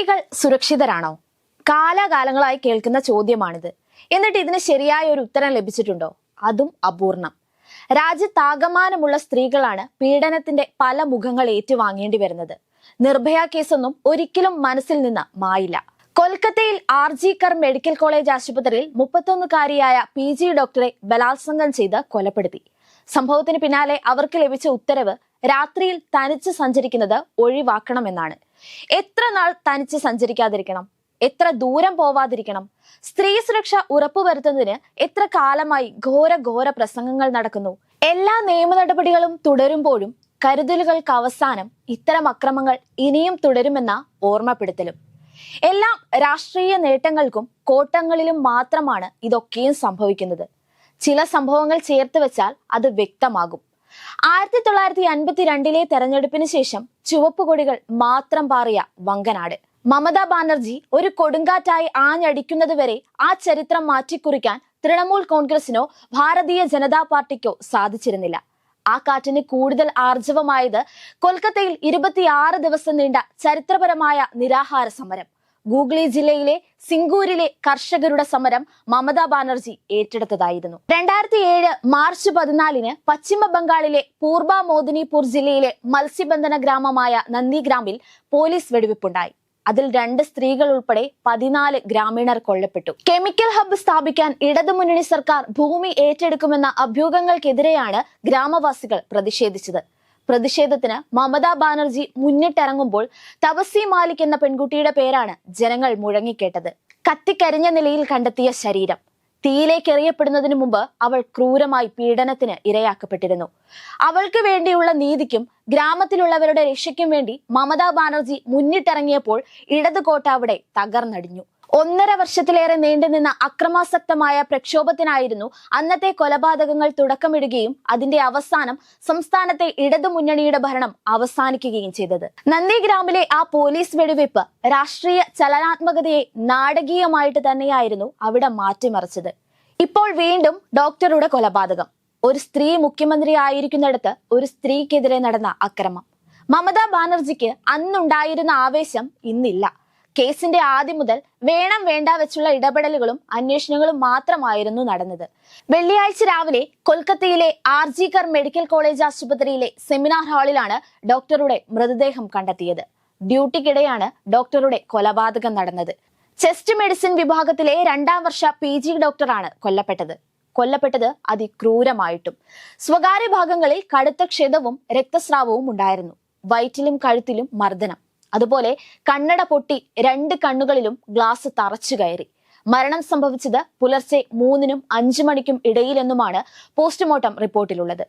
സ്ത്രീകൾ സുരക്ഷിതരാണോ? കാലാകാലങ്ങളായി കേൾക്കുന്ന ചോദ്യമാണിത്. എന്നിട്ട് ഇതിന് ശരിയായ ഒരു ഉത്തരം ലഭിച്ചിട്ടുണ്ടോ? അതും അപൂർണം. രാജ്യത്താകമാനമുള്ള സ്ത്രീകളാണ് പീഡനത്തിന്റെ പല മുഖങ്ങൾ ഏറ്റുവാങ്ങേണ്ടി വരുന്നത്. നിർഭയ കേസൊന്നും ഒരിക്കലും മനസ്സിൽ നിന്ന് മായില്ല. കൊൽക്കത്തയിൽ R G Kar medical college ആശുപത്രിയിൽ മുപ്പത്തൊന്നുകാരിയായ പി ജി ഡോക്ടറെ ബലാത്സംഗം ചെയ്ത് കൊലപ്പെടുത്തി. സംഭവത്തിന് പിന്നാലെ അവർക്ക് ലഭിച്ച ഉത്തരവ് രാത്രിയിൽ തനിച്ച് സഞ്ചരിക്കുന്നത് ഒഴിവാക്കണമെന്നാണ്. എത്ര നാൾ തനിച്ച് സഞ്ചരിക്കാതിരിക്കണം? എത്ര ദൂരം പോവാതിരിക്കണം? സ്ത്രീ സുരക്ഷ ഉറപ്പുവരുത്തുന്നതിന് എത്ര കാലമായി ഘോര ഘോര പ്രസംഗങ്ങൾ നടക്കുന്നു? എല്ലാ നിയമ നടപടികളും തുടരുമ്പോഴും കരുതലുകൾക്ക് അവസാനം ഇത്തരം അക്രമങ്ങൾ ഇനിയും തുടരുമെന്ന ഓർമ്മപ്പെടുത്തലും. എല്ലാം രാഷ്ട്രീയ നേട്ടങ്ങൾക്കും കോട്ടങ്ങളിലും മാത്രമാണ് ഇതൊക്കെയും സംഭവിക്കുന്നത്. ചില സംഭവങ്ങൾ ചേർത്ത് വെച്ചാൽ അത് വ്യക്തമാകും. ആയിരത്തി തൊള്ളായിരത്തി അൻപത്തി രണ്ടിലെ തെരഞ്ഞെടുപ്പിന് ശേഷം ചുവപ്പ് കൊടികൾ മാത്രം പാറിയ വങ്കനാട്. മമതാ ബാനർജി ഒരു കൊടുങ്കാറ്റായി ആഞ്ഞടിക്കുന്നത് വരെ ആ ചരിത്രം മാറ്റിക്കുറിക്കാൻ തൃണമൂൽ കോൺഗ്രസിനോ ഭാരതീയ ജനതാ പാർട്ടിക്കോ സാധിച്ചിരുന്നില്ല. ആ കാറ്റിന് കൂടുതൽ ആർജവമായത് കൊൽക്കത്തയിൽ ഇരുപത്തിയാറ് ദിവസം നീണ്ട ചരിത്രപരമായ നിരാഹാര സമരം. ഗൂഗ്ലി ജില്ലയിലെ സിംഗൂരിലെ കർഷകരുടെ സമരം മമതാ ബാനർജി ഏറ്റെടുത്തതായിരുന്നു. രണ്ടായിരത്തി ഏഴ് മാർച്ച് പതിനാലിന് പശ്ചിമ ബംഗാളിലെ പൂർബ മോദിനിപൂർ ജില്ലയിലെ മത്സ്യബന്ധന ഗ്രാമമായ നന്ദിഗ്രാമിൽ പോലീസ് വെടിവെപ്പുണ്ടായി. അതിൽ രണ്ട് സ്ത്രീകൾ ഉൾപ്പെടെ പതിനാല് ഗ്രാമീണർ കൊല്ലപ്പെട്ടു. കെമിക്കൽ ഹബ്ബ് സ്ഥാപിക്കാൻ ഇടതുമുന്നണി സർക്കാർ ഭൂമി ഏറ്റെടുക്കുമെന്ന അഭ്യൂഹങ്ങൾക്കെതിരെയാണ് ഗ്രാമവാസികൾ പ്രതിഷേധിച്ചത്. പ്രതിഷേധത്തിന് മമതാ ബാനർജി മുന്നിട്ടിറങ്ങുമ്പോൾ തപസി മാലിക് എന്ന പെൺകുട്ടിയുടെ പേരാണ് ജനങ്ങൾ മുഴങ്ങിക്കേട്ടത്. കത്തിക്കരിഞ്ഞ നിലയിൽ കണ്ടെത്തിയ ശരീരം. തീയിലേക്ക് എറിയപ്പെടുന്നതിന് മുമ്പ് അവൾ ക്രൂരമായി പീഡനത്തിന് ഇരയാക്കപ്പെട്ടിരുന്നു. അവൾക്ക് വേണ്ടിയുള്ള നീതിക്കും ഗ്രാമത്തിലുള്ളവരുടെ രക്ഷയ്ക്കും വേണ്ടി മമതാ ബാനർജി മുന്നിട്ടിറങ്ങിയപ്പോൾ ഇടതുകോട്ട അവിടെ തകർന്നടിഞ്ഞു. ഒന്നര വർഷത്തിലേറെ നീണ്ടുനിന്ന അക്രമാസക്തമായ പ്രക്ഷോഭത്തിനായിരുന്നു അന്നത്തെ കൊലപാതകങ്ങൾ തുടക്കമിടുകയും അതിന്റെ അവസാനം സംസ്ഥാനത്തെ ഇടതുമുന്നണിയുടെ ഭരണം അവസാനിക്കുകയും ചെയ്തത്. നന്ദിഗ്രാമിലെ ആ പോലീസ് വെടിവെപ്പ് രാഷ്ട്രീയ ചലനാത്മകതയെ നാടകീയമായിട്ട് തന്നെയായിരുന്നു അവിടെ മാറ്റിമറിച്ചത്. ഇപ്പോൾ വീണ്ടും ഡോക്ടറുടെ കൊലപാതകം. ഒരു സ്ത്രീ മുഖ്യമന്ത്രി ആയിരിക്കുന്നിടത്ത് ഒരു സ്ത്രീക്കെതിരെ നടന്ന അക്രമം. മമതാ ബാനർജിക്ക് അന്നുണ്ടായിരുന്ന ആവേശം ഇന്നില്ല. കേസിന്റെ ആദ്യം മുതൽ വേണം വേണ്ട വെച്ചുള്ള ഇടപെടലുകളും അന്വേഷണങ്ങളും മാത്രമായിരുന്നു നടന്നത്. വെള്ളിയാഴ്ച രാവിലെ കൊൽക്കത്തയിലെ R G Kar medical college ആശുപത്രിയിലെ സെമിനാർ ഹാളിലാണ് ഡോക്ടറുടെ മൃതദേഹം കണ്ടെത്തിയത്. ഡ്യൂട്ടിക്കിടെയാണ് ഡോക്ടറുടെ കൊലപാതകം നടന്നത്. ചെസ്റ്റ് മെഡിസിൻ വിഭാഗത്തിലെ രണ്ടാം വർഷ പി ജി ഡോക്ടറാണ് കൊല്ലപ്പെട്ടത്. കൊല്ലപ്പെട്ടത് അതിക്രൂരമായിട്ടും. സ്വകാര്യ ഭാഗങ്ങളിൽ കടുത്ത ക്ഷതവും രക്തസ്രാവവും ഉണ്ടായിരുന്നു. വയറ്റിലും കഴുത്തിലും മർദ്ദനം. അതുപോലെ കണ്ണട പൊട്ടി രണ്ട് കണ്ണുകളിലും ഗ്ലാസ് തറച്ചു കയറി. മരണം സംഭവിച്ചത് പുലർച്ചെ മൂന്നിനും അഞ്ചു മണിക്കും ഇടയിലെന്നുമാണ് പോസ്റ്റ്മോർട്ടം റിപ്പോർട്ടിലുള്ളത്.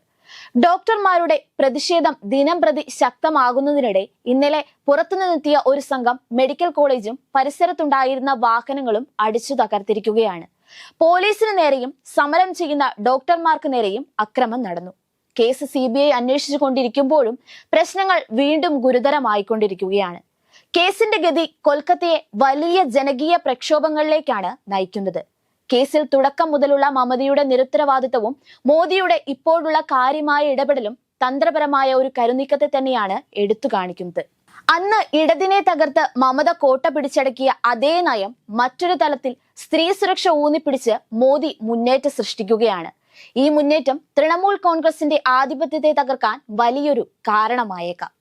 ഡോക്ടർമാരുടെ പ്രതിഷേധം ദിനം പ്രതി ശക്തമാകുന്നതിനിടെ ഇന്നലെ പുറത്തുനിന്നെത്തിയ ഒരു സംഘം മെഡിക്കൽ കോളേജും പരിസരത്തുണ്ടായിരുന്ന വാഹനങ്ങളും അടിച്ചു തകർത്തിരിക്കുകയാണ്. പോലീസിന് നേരെയും സമരം ചെയ്യുന്ന ഡോക്ടർമാർക്ക് നേരെയും അക്രമം നടന്നു. കേസ് സി ബി ഐ അന്വേഷിച്ചു കൊണ്ടിരിക്കുമ്പോഴും പ്രശ്നങ്ങൾ വീണ്ടും ഗുരുതരമായിക്കൊണ്ടിരിക്കുകയാണ്. കേസിന്റെ ഗതി കൊൽക്കത്തയെ വലിയ ജനകീയ പ്രക്ഷോഭങ്ങളിലേക്കാണ് നയിക്കുന്നത്. കേസിൽ തുടക്കം മുതലുള്ള മമതയുടെ നിരുത്തരവാദിത്തവും മോദിയുടെ ഇപ്പോഴുള്ള കാര്യമായ ഇടപെടലും തന്ത്രപരമായ ഒരു കരുനീക്കത്തെ തന്നെയാണ് എടുത്തു കാണിക്കുന്നത്. അന്ന് ഇടതിനെ തകർത്ത് മമത കോട്ട പിടിച്ചടക്കിയ അതേ നയം മറ്റൊരു തലത്തിൽ സ്ത്രീ സുരക്ഷ ഊന്നിപ്പിടിച്ച് മോദി മുന്നേറ്റം സൃഷ്ടിക്കുകയാണ്. ഈ മുന്നേറ്റം തൃണമൂൽ കോൺഗ്രസിന്റെ ആധിപത്യത്തെ തകർക്കാൻ വലിയൊരു കാരണമായേക്കാം.